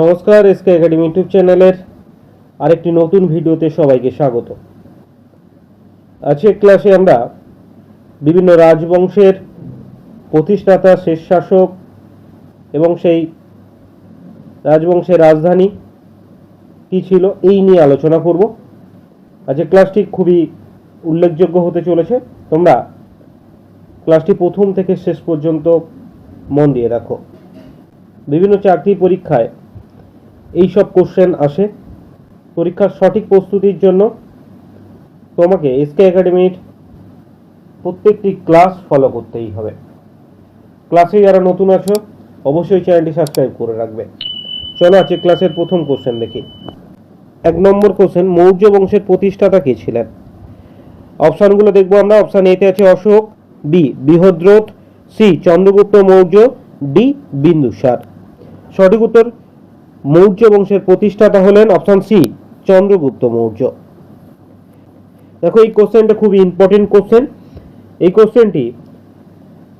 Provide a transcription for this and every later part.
নমস্কার SK academy YouTube চ্যানেলের আরেকটি নতুন ভিডিওতে সবাইকে স্বাগত। আজকের ক্লাসে আমরা বিভিন্ন রাজবংশের প্রতিষ্ঠাতা শেষ শাসক এবং সেই রাজবংশের রাজধানী কি ছিল এই নিয়ে আলোচনা করব। আজকের ক্লাসটি খুবই উল্লেখযোগ্য হতে চলেছে। তোমরা ক্লাসটি প্রথম থেকে শেষ পর্যন্ত মন দিয়ে রাখো বিভিন্ন চাকরি পরীক্ষায় এই সব কোশ্চেন আসে। পরীক্ষার সঠিক প্রস্তুতির জন্য তোমাকে এসকে একাডেমির প্রত্যেকটি ক্লাস ফলো করতেই হবে। ক্লাসে যারা নতুন আছো, অবশ্যই চ্যানেলটি সাবস্ক্রাইব করে রাখবে। চলো আজকে ক্লাসের প্রথম কোশ্চেন দেখি। এক নম্বর কোশ্চেন মৌর্য বংশের প্রতিষ্ঠাতা কে ছিলেন? অপশানগুলো দেখব আমরা। অপশান এতে আছে Ashoka B Brihadratha C Chandragupta Maurya D Bindusara. সঠিক উত্তর মৌর্য বংশের প্রতিষ্ঠাতা হলেন অপশন সি চন্দ্রগুপ্ত মৌর্য। দেখো, এই কোশ্চেনটা খুবই ইম্পর্টেন্ট কোশ্চেন এই কোশ্চেনটি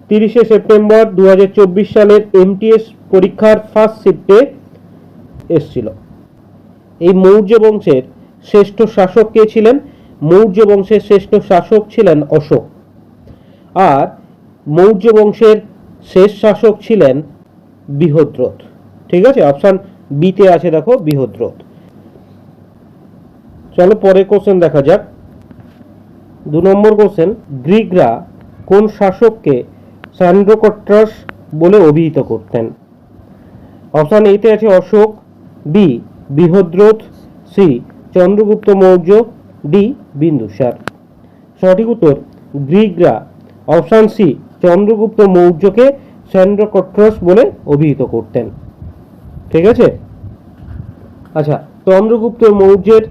তিরিশে সেপ্টেম্বর দুই হাজার চব্বিশ সালের এমটিএস পরীক্ষার ফার্স্ট শিফটে এসছিল। এই মৌর্য বংশের শ্রেষ্ঠ শাসক কে ছিলেন? মৌর্য বংশের শ্রেষ্ঠ শাসক ছিলেন অশোক। আর মৌর্য বংশের শেষ শাসক ছিলেন বৃহদ্রথ। ঠিক আছে? অপশান বিতে আছে দেখো বৃহদ্রথ চলো পরে কোশ্চেন দেখা যাক। দু নম্বর কোশ্চেন গ্রিকরা কোন শাসককে স্যান্ড্রোকট্রাস বলে অভিহিত করতেন? অপশান এতে আছে Ashoka B Brihadratha C Chandragupta Maurya D Bindusara. সঠিক উত্তর, গ্রিকরা অপশান সি চন্দ্রগুপ্ত মৌর্যকে স্যান্ড্রোকট্রাস বলে অভিহিত করতেন। ঠিক আছে? আচ্ছা চন্দ্রগুপ্ত মৌর্যের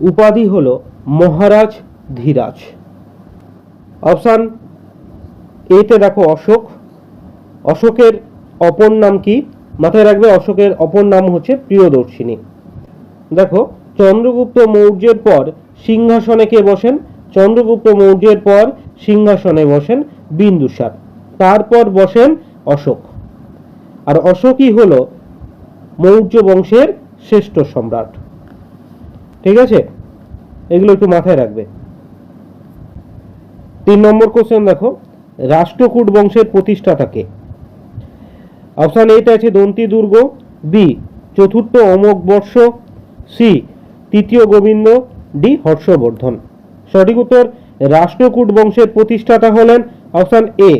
উপাধি হলো মহারাজ ধীরাজ। অপশান এতে দেখো অশোক। অশোকের অপর নাম কি? মাথায় রাখবে অশোকের অপর নাম হচ্ছে প্রিয়দর্শিনী। দেখো, চন্দ্রগুপ্ত মৌর্যের পর সিংহাসনে কে বসেন? চন্দ্রগুপ্ত মৌর্যের পর সিংহাসনে বসেন বিন্দুসার। তারপর বসেন অশোক। আর অশোকই হল মৌর্য বংশের শ্রেষ্ঠ সম্রাট। ঠিক আছে? এগুলো একটু মাথায় রাখবে। তিন নম্বর কোশ্চেন দেখো, রাষ্ট্রকূট বংশের প্রতিষ্ঠাতাকে অপশান এইটা আছে দন্তি দুর্গ বি চতুর্থ অমোক বর্ষ সি তৃতীয় গোবিন্দ ডি হর্ষবর্ধন। সঠিক উত্তর, রাষ্ট্রকূট বংশের প্রতিষ্ঠাতা হলেন অপশান এ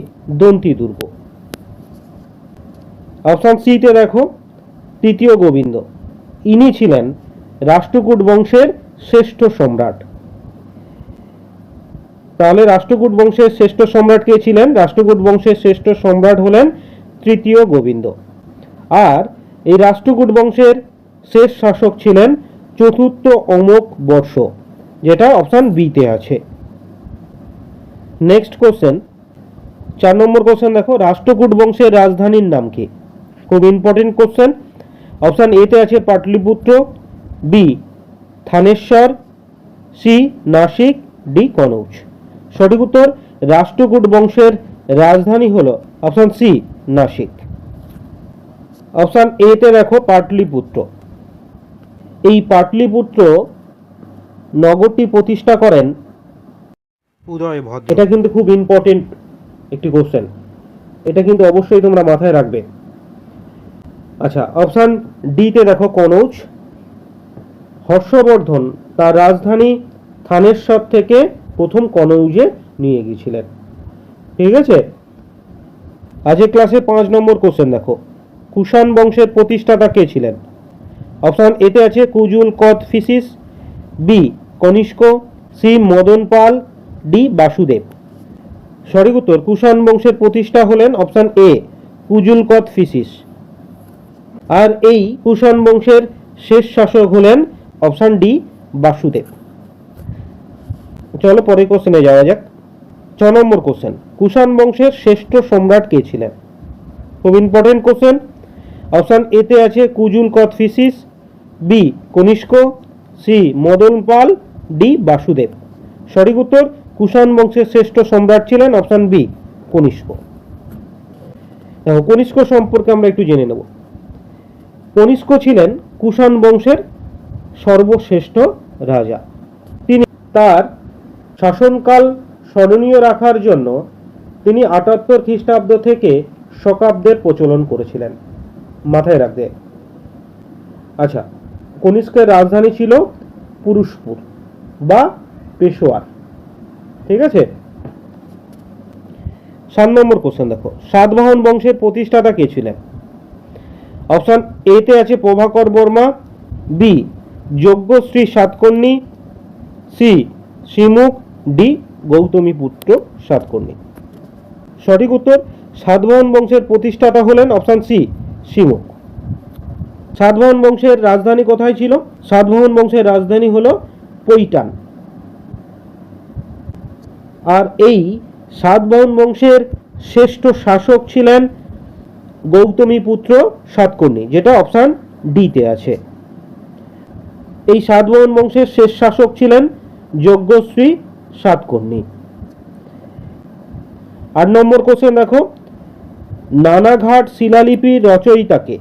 দন্তি দুর্গ অপশান সিতে দেখো, তৃতীয় গোবিন্দ। ইনি ছিলেন রাষ্ট্রকূট বংশের শ্রেষ্ঠ সম্রাট। তাহলে রাষ্ট্রকূট বংশের শ্রেষ্ঠ সম্রাট কে ছিলেন? রাষ্ট্রকূট বংশের শ্রেষ্ঠ সম্রাট হলেন তৃতীয় গোবিন্দ। আর এই রাষ্ট্রকূট বংশের শেষ শাসক ছিলেন চতুর্থ অমোক বর্ষ, যেটা অপশান বিতে আছে। নেক্সট কোশ্চেন চার নম্বর কোশ্চেন দেখো, রাষ্ট্রকূট বংশের রাজধানীর নাম কি? খুব ইম্পর্টেন্ট কোশ্চেন অপশান এতে আছে Pataliputra B Thaneshwar C Nasik D Kannauj. সঠিক উত্তর রাষ্ট্রকূট বংশের রাজধানী হলো অপশান সি নাসিক। অপশান এতে দেখো পাটলিপুত্র। এই পাটলিপুত্র নগরটি প্রতিষ্ঠা করেন উদয় ভদ্র। এটা কিন্তু খুব ইম্পর্টেন্ট একটি কোশ্চেন এটা কিন্তু অবশ্যই তোমরা মাথায় রাখবে। আচ্ছা অপশান ডিতে দেখো কনৌজ। হর্ষবর্ধন তার রাজধানী থানেশ্বর থেকে প্রথম কনৌজে নিয়ে গিয়েছিলেন ঠিক আছে? আজকের ক্লাসে পাঁচ নম্বর কোশ্চেন দেখো। কুষাণ বংশের প্রতিষ্ঠাতা কে ছিলেন? অপশান এতে আছে Kujula Kadphises B Kanishka C Madan Pal D Vasudeva. সঠিক উত্তর, কুষাণ বংশের প্রতিষ্ঠা হলেন অপশান এ কুজুল কত ফিসিস। আর এই কুষাণ বংশের শেষ শাসক হলেন অপশান ডি বাসুদেব। চলো পরের কোশ্চেনে যাওয়া যাক। ছ নম্বর কোশ্চেন কুষাণ বংশের শ্রেষ্ঠ সম্রাট কে ছিলেন? খুব ইম্পর্টেন্ট কোশ্চেন অপশান এতে আছে Kujula Kadphises B Kanishka C Madan Pal D Vasudeva. সঠিক উত্তর, কুষাণ বংশের শ্রেষ্ঠ সম্রাট ছিলেন অপশান বি কনিষ্ক। কনিষ্ক সম্পর্কে আমরা একটু জেনে নেব। কনিষ্ক ছিলেন কুষাণ বংশের সর্বশ্রেষ্ঠ রাজা। তিনি তার শাসনকাল স্মরণীয় রাখার জন্য তিনি আটাত্তর খ্রিস্টাব্দ থেকে শকাব্দের প্রচলন করেছিলেন। মাথায় রাখবে। আচ্ছা কনিষ্কের রাজধানী ছিল পুরুষপুর বা পেশোয়ার। ঠিক আছে? সাত নম্বর কোশ্চেন দেখো। সাতবাহন বংশের প্রতিষ্ঠাতা কে ছিলেন? অপশন এতে আছে Prabhakar Varma B Yajnashri Satakarni C Srimukha D Gautami Putra Satakarni. সঠিক উত্তর সাতবাহন বংশের প্রতিষ্ঠাতা হলেন অপশন সি শ্রীমুখ। সাতবাহন বংশের রাজধানী কোথায় ছিল? সাতবাহন বংশের রাজধানী হল পৈটান। আর এই সাতবাহন বংশের শ্রেষ্ঠ শাসক ছিলেন গৌতমী পুত্র সাতকর্ণী, যেটা অপশান ডিতে আছে। এই সাতবাহন বংশের শেষ শাসক ছিলেন যজ্ঞশ্রী সাতকর্ণী। আট নম্বর কোশ্চেন দেখো। নানাঘাট শিলালিপির রচয়িতাকে।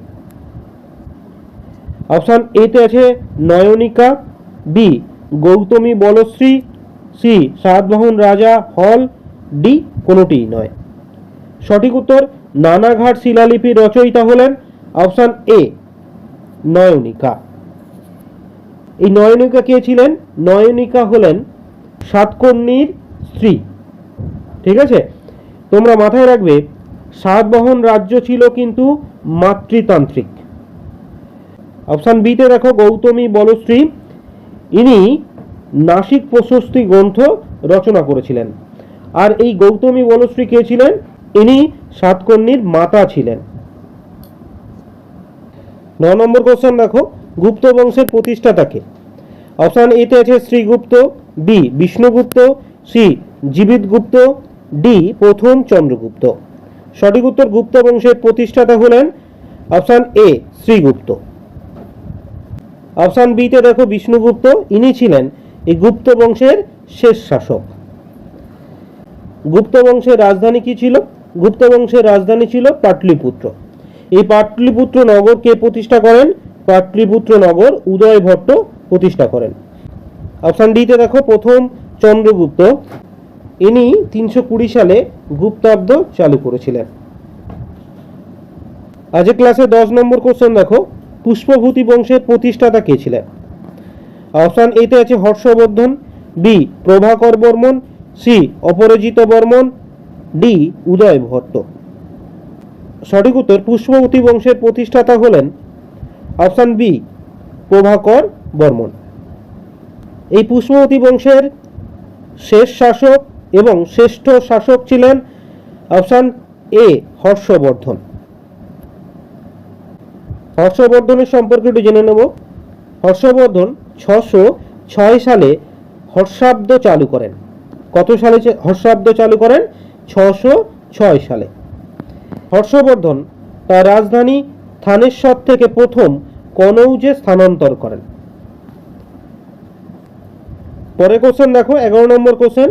অপশান এতে আছে নয়নিকা বি গৌতমী বলশ্রী সি সাতবাহন রাজা হল ডি কোনোটিই নয়। সঠিক উত্তর নানাঘাট শিলালিপির রচয়িতা হলেন অপশান এ, নয়নিকা। এই নয়নিকা কে ছিলেন? নয়নিকা হলেন সাতকর্ণীর স্ত্রী। ঠিক আছে? তোমরা মাথায় রাখবে, সাতবাহন রাজ্য ছিল কিন্তু মাতৃতান্ত্রিক। অপশান বিতে দেখো, গৌতমী বলশ্রী, ইনি নাসিক প্রশস্তি গ্রন্থ রচনা করেছিলেন। আর এই গৌতমী বলশ্রী কে ছিলেন? ইনি সাতকর্ণীর মাতা ছিলেন। ন নম্বর কোশ্চেন দেখো, গুপ্ত বংশের প্রতিষ্ঠাতাকে অপশান এতে আছে শ্রীগুপ্ত, বি বিষ্ণুগুপ্ত, সি জীবিত গুপ্ত ডি প্রথম চন্দ্রগুপ্ত। সঠিক উত্তর গুপ্ত বংশের প্রতিষ্ঠাতা হলেন অপশান এ শ্রীগুপ্ত। অপশান বিতে দেখো বিষ্ণুগুপ্ত, ইনি ছিলেন এই গুপ্ত বংশের শেষ শাসক। গুপ্ত বংশের রাজধানী কি ছিল? গুপ্ত বংশের রাজধানী ছিল পাটলিপুত্র। এই পাটলিপুত্র নগর কে প্রতিষ্ঠা করেন? পাটলিপুত্র নগর উদয় ভট্ট প্রতিষ্ঠা করেন। অপশান ডিতে দেখো, প্রথম চন্দ্রগুপ্ত। ইনি তিনশো কুড়ি সালে গুপ্তাব্দ চালু করেছিলেন। আজকে ক্লাসে দশ নম্বর কোশ্চেন দেখো, পুষ্পভূতি বংশের প্রতিষ্ঠাতা কে ছিলেন? অপশান এতে আছে Harshavardhana B Prabhakar Varman C Aparajita Varman D. উদয় ভট্ট। সঠিক উত্তর পুষ্পবতী বংশের প্রতিষ্ঠাতা হলেন অপশান বি, প্রভাকর বর্মন। এই পুষ্পবতী বংশের শেষ শাসক এবং শ্রেষ্ঠ শাসক ছিলেন অপশান এ, হর্ষবর্ধন। হর্ষবর্ধনের সম্পর্কে একটু জেনে নেব। হর্ষবর্ধন ছশো ছয় সালে হর্ষাব্দ চালু করেন। কত সালে হর্ষাব্দ চালু করেন? ছশো ছয় সালে। হর্ষবর্ধন তার রাজধানী থানেশ্বর থেকে প্রথম কনৌজে স্থানান্তর করেন। পরে কোশ্চেন দেখো, এগারো নম্বর কোশ্চেন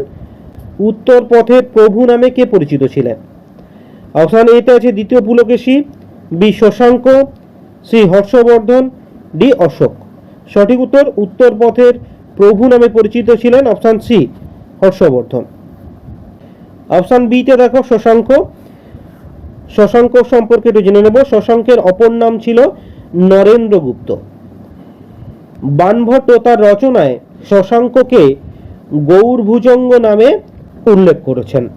উত্তর পথের প্রভু নামে কে পরিচিত ছিলেন? অপশান এতে আছে দ্বিতীয় Pulakeshi, B Shashanka, C Harshavardhana, D Ashoka. সঠিক উত্তর উত্তর পথের প্রভু নামে পরিচিত ছিলেন অপশান সি হর্ষবর্ধন। অপশান বিতে দেখো শশাঙ্ক। শশাঙ্ক সম্পর্কে একটু জেনে নেব। শশাঙ্কের অপর নাম ছিল নরেন্দ্রগুপ্ত বানভট্ট তার রচনায় শশাঙ্ককে গৌরভুজঙ্গ নামে উল্লেখ করেছেন।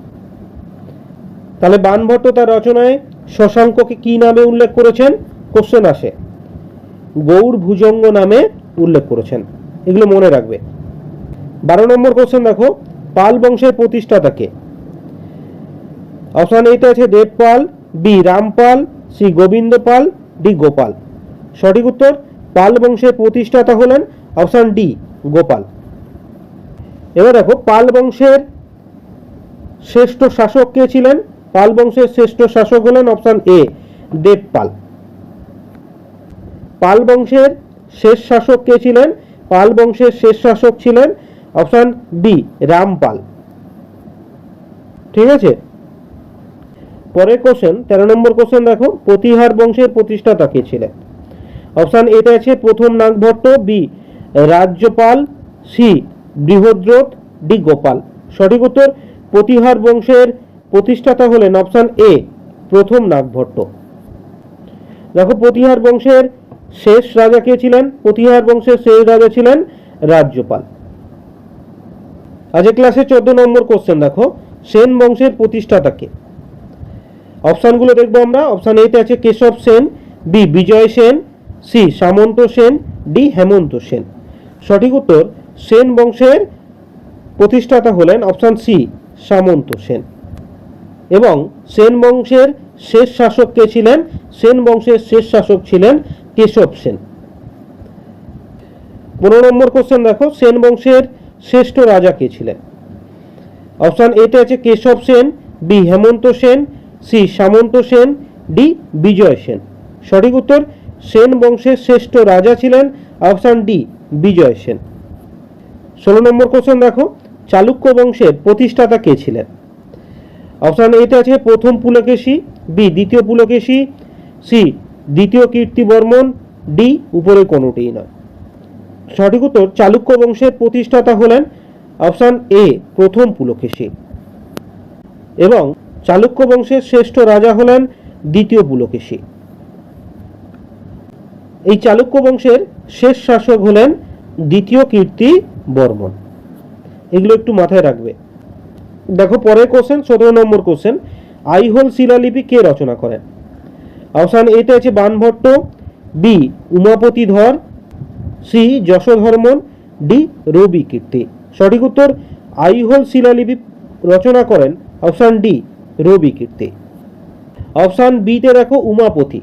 তাহলে বানভট্ট তার রচনায় শশাঙ্ককে কি নামে উল্লেখ করেছেন? কোশ্চেন আসে। গৌর ভুজঙ্গ নামে উল্লেখ করেছেন। এগুলো মনে রাখবে। বারো নম্বর কোশ্চেন দেখো। পাল বংশের প্রতিষ্ঠাতাকে অপশান এতে আছে Devapala B Rampal, C Gobinda Pal D Gopal. সঠিক উত্তর, পাল বংশের প্রতিষ্ঠাতা হলেন অপশান ডি গোপাল। এবার দেখো, পাল বংশের শ্রেষ্ঠ শাসক কে ছিলেন? পাল বংশের শ্রেষ্ঠ শাসক হলেন অপশান এ, দেবপাল। পাল বংশের শেষ শাসক কে ছিলেন? পাল বংশের শেষ শাসক ছিলেন অপশান বি রামপাল। ঠিক আছে? পরের কোশ্চেন তেরো নম্বর কোশ্চেন দেখো, প্রতিহার বংশের প্রতিষ্ঠাতা কে ছিলেন? অপশান এতে আছে প্রথম Nagabhata B Rajyapala C Brihadratha D Gopal. সঠিক উত্তর, প্রতিহার বংশের প্রতিষ্ঠাতা হলেন অপশান এ প্রথম নাগভট্ট। দেখো, প্রতিহার বংশের শেষ রাজা কে ছিলেন? প্রতিহার বংশের শেষ রাজা ছিলেন রাজ্যপাল। আজকে ক্লাসে চোদ্দ নম্বর কোশ্চেন দেখো, সেন বংশের প্রতিষ্ঠাতা কে? অপশানগুলো দেখব আমরা। অপশান এতে আছে Keshab Sen B Bijoy Sen C Samanta Sen D Hemanta Sen. সঠিক উত্তর, সেন বংশের প্রতিষ্ঠাতা হলেন অপশান সি সামন্ত সেন। এবং সেন বংশের শেষ শাসক কে ছিলেন? সেন বংশের শেষ শাসক ছিলেন কেশব সেন। পনেরো নম্বর কোশ্চেন দেখো, সেন বংশের শ্রেষ্ঠ রাজা কে ছিলেন? অপশান এতে আছে Keshab Sen B Hemanta Sen C, Samanta Sen, D, Bijoy Sen. সঠিক উত্তর, সেন বংশের শ্রেষ্ঠ রাজা ছিলেন অপশান ডি, বিজয় সেন। ষোলো নম্বর কোশ্চেন দেখো, চালুক্য বংশের প্রতিষ্ঠাতা কে ছিলেন? অপশান এতে আছে প্রথম পুলকেশী, বি, দ্বিতীয় পুলকেশী, সি, দ্বিতীয় কীর্তিবর্মন, ডি, উপরে কোনোটিই নয়। সঠিক উত্তর, চালুক্য বংশের প্রতিষ্ঠাতা হলেন অপশান এ, প্রথম পুলকেশী। এবং চালুক্য বংশের শ্রেষ্ঠ রাজা হলেন দ্বিতীয় পুলকেশী। এই চালুক্য বংশের শেষ শাসক হলেন দ্বিতীয় কীর্তি বর্মন। এগুলো একটু মাথায় রাখবে। দেখো পরের কোশ্চেন সতেরো নম্বর কোশ্চেন আইহোল শিলালিপি কে রচনা করেন? অবসান এতে আছে বানভট্ট, বি উমাপতি ধর, সি যশোধর্মন, ডি রবি কীর্তি। সঠিক উত্তর, আইহোল শিলালিপি রচনা করেন। Option D Ravi Kirti. Option বিতে দেখো উমাপতি।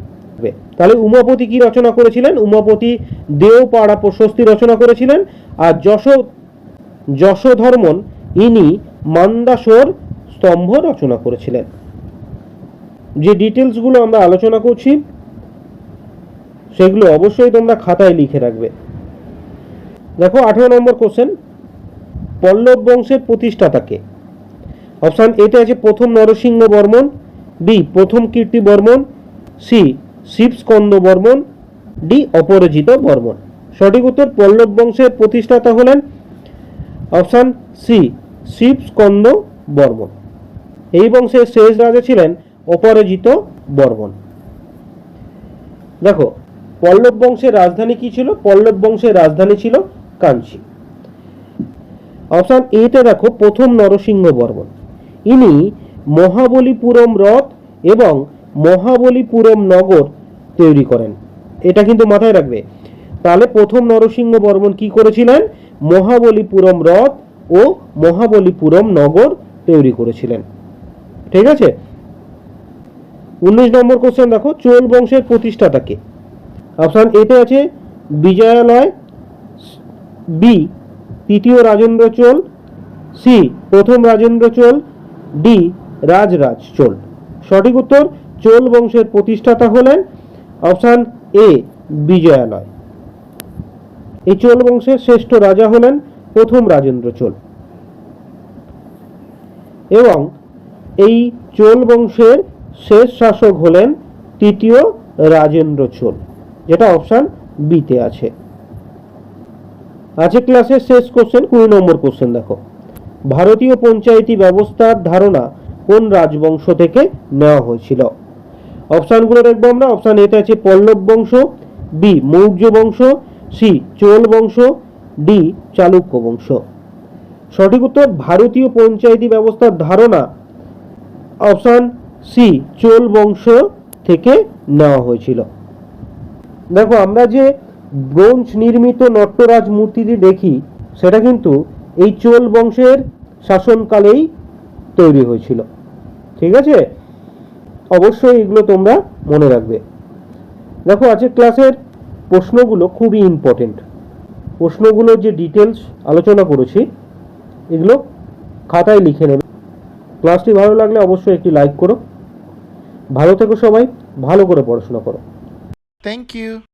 তাহলে উমাপতি কি রচনা করেছিলেন? উমাপতি দেওপাড়া প্রশস্তি রচনা করেছিলেন। আর যশ, যশোধর্মন, ইনি মান্দাসোর স্তম্ভ রচনা করেছিলেন। যে ডিটেলসগুলো আমরা আলোচনা করছি, সেগুলো অবশ্যই তোমরা খাতায় লিখে রাখবে। দেখো আঠেরো নম্বর কোশ্চেন পল্লব বংশের প্রতিষ্ঠাতাকে অপশান এতে আছে প্রথম নরসিংহ বর্মন, বি প্রথম কীর্তি বর্মন, সি শিবস্কন্দ বর্মন, ডি অপরাজিত বর্মন। সঠিক উত্তর পল্লব বংশের প্রতিষ্ঠাতা হলেন অপশান সি শিবস্কন্দ বর্মন। এই বংশের শেষ রাজা ছিলেন অপরাজিত বর্মন। দেখো, পল্লব বংশের রাজধানী কি ছিল? পল্লব বংশের রাজধানী ছিল কাঞ্চি। অপশান এতে দেখো প্রথম নরসিংহ বর্মন। ইনি মহাবলীপুরম রথ এবং মহাবলীপুরম নগর তৈরি করেন। এটা কিন্তু মাথায় রাখবে। তাহলে প্রথম নরসিংহ বর্মন কি করেছিলেন? মহাবলীপুরম রথ ও মহাবলীপুরম নগর তৈরি করেছিলেন। ঠিক আছে? উনিশ নম্বর কোশ্চেন দেখো, চোল বংশের প্রতিষ্ঠাতাকে অপশান এতে আছে বিজয়ালয়, বি, তৃতীয় রাজেন্দ্র চোল, সি, প্রথম রাজেন্দ্র চোল ডি রাজরাজ চোল। সঠিক উত্তর, চোল বংশের প্রতিষ্ঠাতা হলেন অপশান এ বিজয়ালয়। এই চোল বংশের শ্রেষ্ঠ রাজা হলেন প্রথম রাজেন্দ্র চোল। এবং এই চোল বংশের শেষ শাসক হলেন তৃতীয় রাজেন্দ্র চোল, যেটা অপশান বিতে আছে। আছে ক্লাসের শেষ কোশ্চেন কুড়ি নম্বর কোশ্চেন দেখো। ভারতীয় পঞ্চায়েতি ব্যবস্থার ধারণা কোন রাজবংশ থেকে নেওয়া হয়েছিল? অপশানগুলো দেখব আমরা। অপশান এতে আছে পল্লব বংশ বি মৌর্য বংশ সি চোল বংশ ডি চালুক্য বংশ। সঠিক উত্তর, ভারতীয় পঞ্চায়েতি ব্যবস্থার ধারণা অপশান সি চোল বংশ থেকে নেওয়া হয়েছিল। দেখো, আমরা যে ব্রোঞ্জ নির্মিত নট্টরাজ মূর্তিটি দেখি, সেটা কিন্তু এই চোল বংশের শাসনকালেই তৈরি হয়েছিল। ঠিক আছে? অবশ্যই এগুলো তোমরা মনে রাখবে। দেখো, আজকের ক্লাসের প্রশ্নগুলো খুবই ইম্পর্টেন্ট প্রশ্নগুলোর যে ডিটেলস আলোচনা করেছি, এগুলো খাতায় লিখে নেবে। ক্লাসটি ভালো লাগলে অবশ্যই একটি লাইক করো। ভালো থেকো সবাই, ভালো করে পড়াশোনা করো। Thank you.